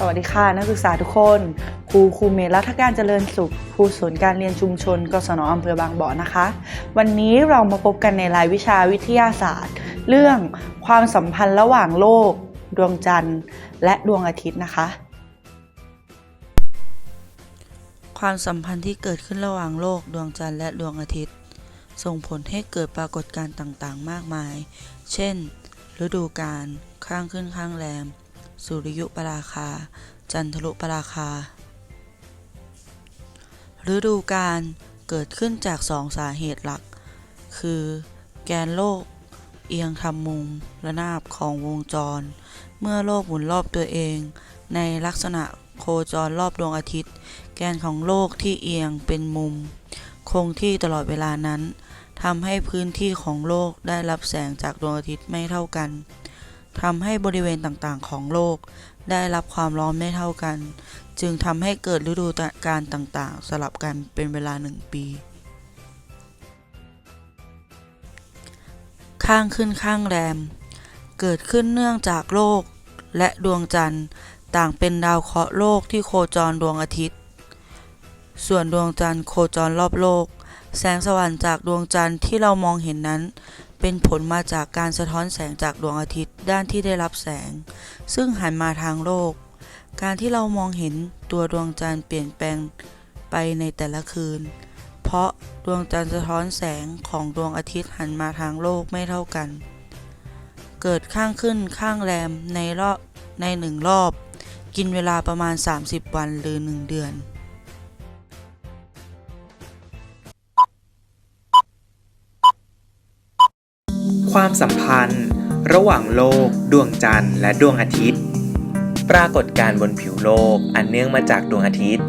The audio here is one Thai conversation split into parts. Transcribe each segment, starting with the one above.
สวัสดีค่ะ นักศึกษาทุกคน ครูครูเมธรัฐการเจริญสุขครูศูนย์การเรียนชุมชน กศนอำเภอบางบ่อนะคะ วันนี้เรามาพบกันในรายวิชาวิทยาศาสตร์ เรื่องความสัมพันธ์ระหว่างโลก ดวงจันทร์ และดวงอาทิตย์นะคะ ความสัมพันธ์ที่เกิดขึ้นระหว่างโลก ดวงจันทร์และดวงอาทิตย์ ส่งผลให้เกิดปรากฏการณ์ต่างๆ มากมาย เช่น ฤดูกาลข้างขึ้นข้างแรม สุริยุปราคา จันทรุปราคา ฤดูกาลเกิดขึ้นจากสองสาเหตุหลัก คือ แกนโลก เอียงทำมุมระนาบของวงจร เมื่อโลกหมุนรอบตัวเอง ในลักษณะโคจรรอบดวงอาทิตย์ แกนของโลกที่เอียงเป็นมุม คงที่ตลอดเวลานั้นทำให้พื้นที่ของโลกได้รับแสงจากดวงอาทิตย์ไม่เท่ากัน ทำให้บริเวณต่างๆ ของโลก ได้รับความร้อนไม่เท่ากัน จึงทำให้เกิดฤดูกาลต่างๆ สลับกันเป็นเวลาหนึ่งปี ข้างขึ้นข้างแรม เกิดขึ้นเนื่องจากโลก และดวงจันทร์ต่างเป็นดาวเคราะห์โลกที่โคจรดวงอาทิตย์ ส่วนดวงจันทร์โคจรรอบโลก แสงสว่างจากดวงจันทร์ที่เรามองเห็นนั้น เป็นผลมาจากการสะท้อนแสงจากดวงอาทิตย์ด้านที่ได้รับแสง ซึ่งหันมาทางโลก การที่เรามองเห็นตัวดวงจันทร์เปลี่ยนแปลงไปในแต่ละคืน เพราะดวงจันทร์สะท้อนแสงของดวงอาทิตย์หันมาทางโลกไม่เท่ากัน เกิดข้างขึ้นข้างแรมในรอบในหนึ่งรอบ กินเวลาประมาณ 30 วันหรือ 1 เดือน ความสัมพันธ์ ระหว่างโลก ดวงจันทร์ และดวงอาทิตย์ ปรากฏการณ์บนผิวโลกอันเนื่องมาจากดวงอาทิตย์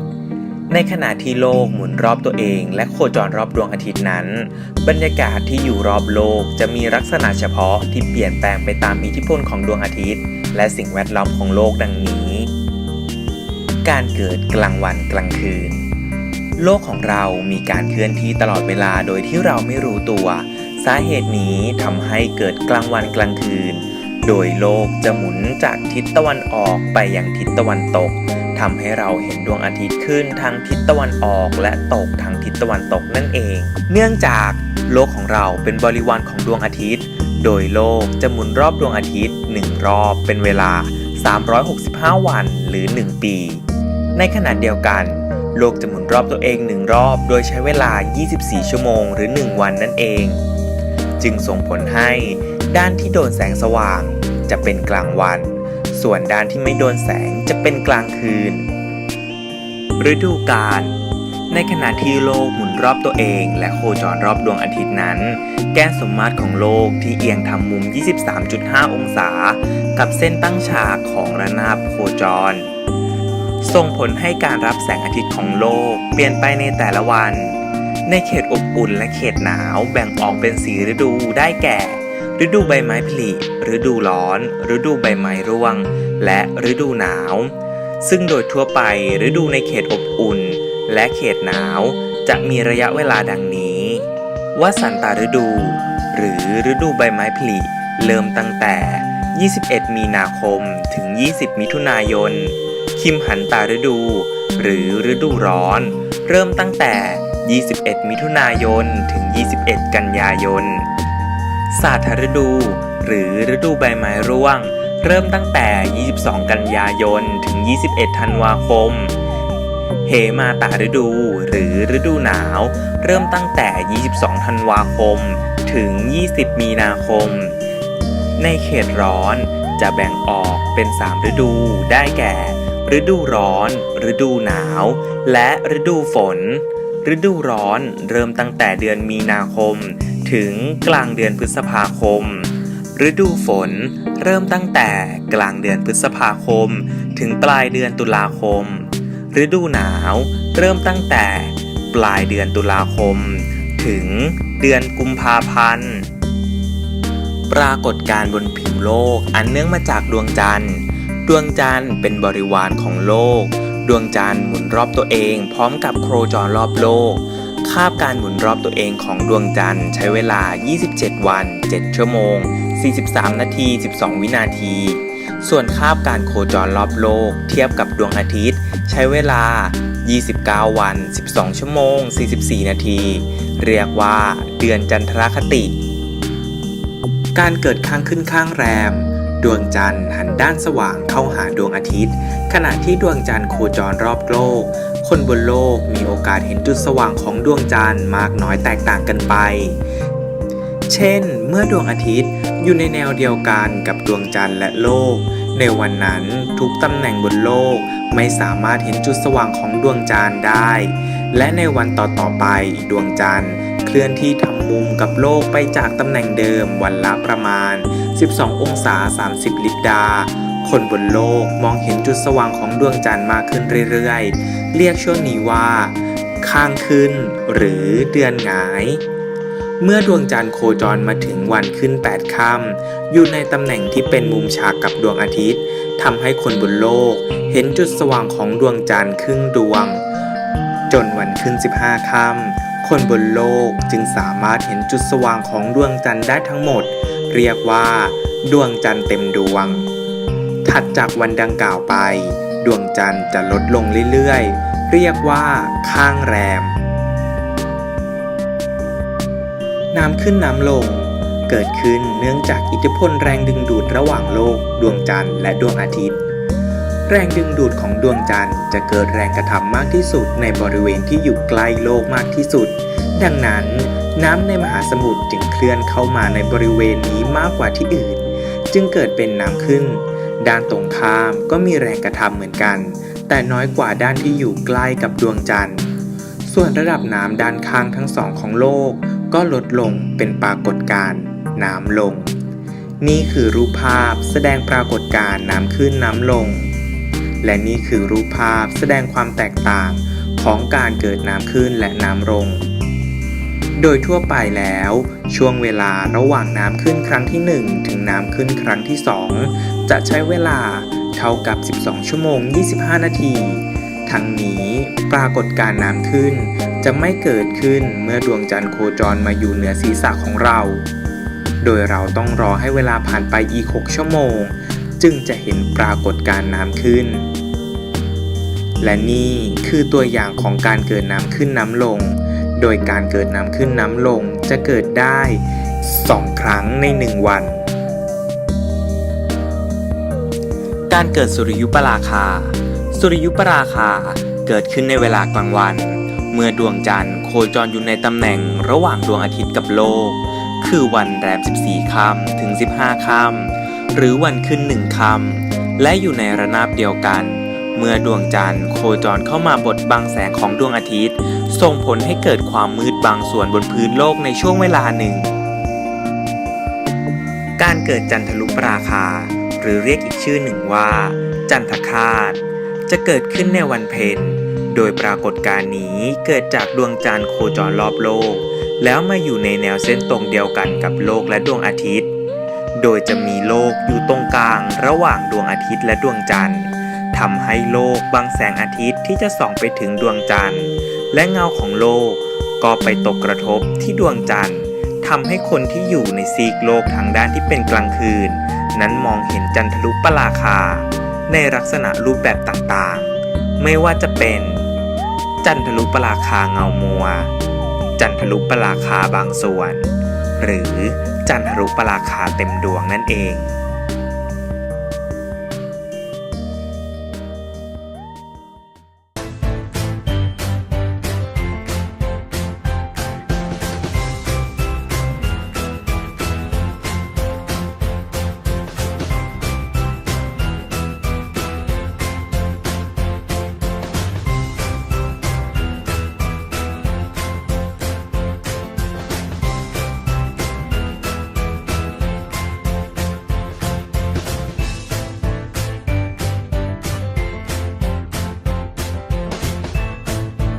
ในขณะที่โลกหมุนรอบตัวเอง และโคจรรอบดวงอาทิตย์นั้น บรรยากาศที่อยู่รอบโลกจะมีลักษณะเฉพาะที่เปลี่ยนแปลงไปตามอิทธิพลของดวงอาทิตย์ และสิ่งแวดล้อมของโลกดังนี้ การเกิดกลางวันกลางคืนโลกของเรามีการเคลื่อนที่ตลอดเวลาโดยที่เราไม่รู้ตัว สาเหตุนี้ทำให้เกิดกลางวันกลางคืน โดยโลกจะหมุนจากทิศตะวันออกไปยังทิศตะวันตกทำให้เราเห็นดวงอาทิตย์ขึ้นทางทิศตะวันออกและตกทางทิศตะวันตกนั่นเอง เนื่องจากโลกของเราเป็นบริวารของดวงอาทิตย์ โดยโลกจะหมุนรอบดวงอาทิตย์ 1 รอบเป็นเวลา 365 วันหรือ 1 ปี ในขณะเดียวกัน โลกจะหมุนรอบตัวเองหนึ่งรอบ โดยใช้เวลา 24 ชั่วโมงหรือ 1 วันนั่นเอง จึงส่งผลให้ด้านที่โดนแสงสว่างจะเป็นกลางวัน ส่วนด้านที่ไม่โดนแสงจะเป็นกลางคืน ฤดูกาลในขณะที่โลกหมุนรอบตัวเอง และโคจรรอบดวงอาทิตย์นั้น แกนสมมาตรของโลกที่เอียงทำมุม 23.5 องศา กับเส้นตั้งฉากของระนาบโคจร ส่งผลให้การรับแสงอาทิตย์ของโลก เปลี่ยนไปในแต่ละวัน ในเขตอบอุ่นและเขตหนาวแบ่งออกเป็นสีฤดูได้แก่ ฤดูใบไม้ผลิฤดูร้อน ฤดูใบไม้ร่วง และฤดูหนาว ซึ่งโดยทั่วไปฤดูในเขตอบอุ่น และเขตหนาว จะมีระยะเวลาดังนี้วสันตฤดู หรือฤดูใบไม้ผลิเริ่มตั้งแต่ 21 มีนาคมถึง 20 มิถุนายน คิมหันตาฤดู หรือฤดูร้อน เริ่มตั้งแต่ 21 มิถุนายน ถึง 21 กันยายน ศาสตร์ฤดู หรือฤดูใบไม้ร่วง เริ่มตั้งแต่ 22 กันยายน ถึง 21 ธันวาคม เหมาตาฤดู หรือฤดูหนาว เริ่มตั้งแต่ 22 ธันวาคม ถึง 20 มีนาคม ในเขตร้อนจะแบ่งออกเป็น 3 ฤดูได้แก่ ฤดูร้อน ฤดูหนาว และฤดูฝน ฤดูร้อนเริ่มตั้งแต่เดือนมีนาคม ถึงกลางเดือนพฤษภาคม ฤดูฝนเริ่มตั้งแต่กลางเดือนพฤษภาคม ถึงปลายเดือนตุลาคม ฤดูหนาวเริ่มตั้งแต่ปลายเดือนตุลาคม ถึงเดือนกุมภาพันธ์ ปรากฏการณ์บนผิวโลกอันเนื่องมาจากดวงจันทร์ ดวงจันทร์เป็นบริวารของโลก ดวงจันทร์หมุนรอบตัวเอง พร้อมกับโคจรรอบโลก คาบการหมุนรอบตัวเองของดวงจันทร์ใช้เวลา 27 วัน 7 ชั่วโมง 43 นาที 12 วินาที ส่วนคาบการโคจรรอบโลก เทียบกับดวงอาทิตย์ ใช้เวลา 29 วัน 12 ชั่วโมง 44 นาที เรียกว่าเดือนจันทรคติ การเกิดข้างขึ้นข้างแรม ดวงจันทร์หันด้านสว่างเข้าหาดวงอาทิตย์ ขณะที่ดวงจันทร์โคจรรอบโลก คนบนโลกมีโอกาสเห็นจุดสว่างของดวงจันทร์มากน้อยแตกต่างกันไป เช่น เมื่อดวงอาทิตย์อยู่ในแนวเดียวกันกับดวงจันทร์และโลก ในวันนั้นทุกตำแหน่งบนโลกไม่สามารถเห็นจุดสว่างของดวงจันทร์ได้ และในวันต่อๆไปดวงจันทร์เคลื่อนที่ทำมุมกับโลกไปจากตำแหน่งเดิมวันละประมาณ 12 องศา 30 ลิบดา คนบนโลกมองเห็นจุดสว่างของดวงจันทร์มากขึ้นเรื่อยๆ เรียกช่วงนี้ว่า ข้างขึ้น หรือเดือนหงาย เมื่อดวงจันทร์โคจรมาถึงวันขึ้น 8 ค่ำอยู่ในตำแหน่งที่เป็นมุมฉากกับดวงอาทิตย์ทำให้คนบนโลก เห็นจุดสว่างของดวงจันทร์ครึ่งดวง จนวันขึ้น 15 ค่ำคนบนโลกจึงสามารถเห็นจุดสว่างของดวงจันทร์ได้ทั้งหมด เรียกว่า ดวงจันทร์เต็มดวง ถัดจากวันดังกล่าวไป ดวงจันทร์จะลดลงเรื่อยๆ เรียกว่า ข้างแรม น้ำขึ้นน้ำลง เกิดขึ้นเนื่องจากอิทธิพลแรงดึงดูดระหว่างโลก ดวงจันทร์และดวงอาทิตย์ แรงดึงดูดของดวงจันทร์จะเกิดแรงกระทำมากที่สุดในบริเวณที่อยู่ใกล้โลกมากที่สุด ดังนั้น น้ำในมหาสมุทรจึงเคลื่อนเข้ามาในบริเวณนี้มากกว่าที่อื่น จึงเกิดเป็นน้ำขึ้น ด้านตรงข้ามก็มีแรงกระทำเหมือนกัน แต่น้อยกว่าด้านที่อยู่ใกล้กับดวงจันทร์ ส่วนระดับน้ำด้านข้างทั้งสองของโลก ก็ลดลงเป็นปรากฏการณ์น้ำลง นี่คือรูปภาพแสดงปรากฏการณ์น้ำขึ้นน้ำลง และนี่คือรูปภาพแสดงความแตกต่างของการเกิดน้ำขึ้นและน้ำลง โดยทั่วไปแล้ว ช่วงเวลาระหว่างน้ำขึ้นครั้งที่ 1 ถึงน้ำขึ้นครั้งที่ 2 จะใช้เวลาเท่ากับ 12 ชั่วโมง 25 นาที ทั้งนี้ปรากฏการน้ำขึ้น จะไม่เกิดขึ้นเมื่อดวงจันทร์โคจรมาอยู่เหนือศีรษะของเรา โดยเราต้องรอให้เวลาผ่านไปอีก 6 ชั่วโมง จึงจะเห็นปรากฏการน้ำขึ้น และนี่คือตัวอย่างของการเกิดน้ำขึ้นน้ำลง โดยการเกิดน้ำขึ้นน้ำลงจะเกิดได้ 2 ครั้งใน 1 วัน การเกิดสุริยุปราคา สุริยุปราคาเกิดขึ้นในเวลากลางวัน เมื่อดวงจันทร์โคจรอยู่ในตำแหน่งระหว่างดวงอาทิตย์กับโลก คือวันแรม 14 ค่ำถึง 15 ค่ำหรือวันขึ้นหนึ่งค่ำและอยู่ในระนาบเดียวกัน เมื่อดวงจันทร์โคจรเข้ามาบดบังแสงของดวงอาทิตย์ ส่งผลให้เกิดความมืดบางส่วนบนพื้นโลกในช่วงเวลาหนึ่ง การเกิดจันทรุปราคา หรือเรียกอีกชื่อหนึ่งว่า จันทคาตจะเกิดขึ้นในวันเพ็ญโดยปรากฏการณ์นี้เกิดจากดวงจันทร์โคจรรอบโลก แล้วมาอยู่ในแนวเส้นตรงเดียวกันกับโลกและดวงอาทิตย์ โดยจะมีโลกอยู่ตรงกลางระหว่างดวงอาทิตย์และดวงจันทร์ ทำให้โลกบังแสงอาทิตย์ที่จะส่องไปถึงดวงจันทร์ และเงาของโลกก็ไปตกกระทบที่ดวงจันทร์ทำให้คนที่อยู่ในซีกโลกทางด้านที่เป็นกลางคืน นั้นมองเห็นจันทรุปราคา ในลักษณะรูปแบบต่างๆ ไม่ว่าจะเป็น จันทรุปราคาเงามัว จันทรุปราคาบางส่วน หรือจันทรุปราคาเต็มดวงนั่นเอง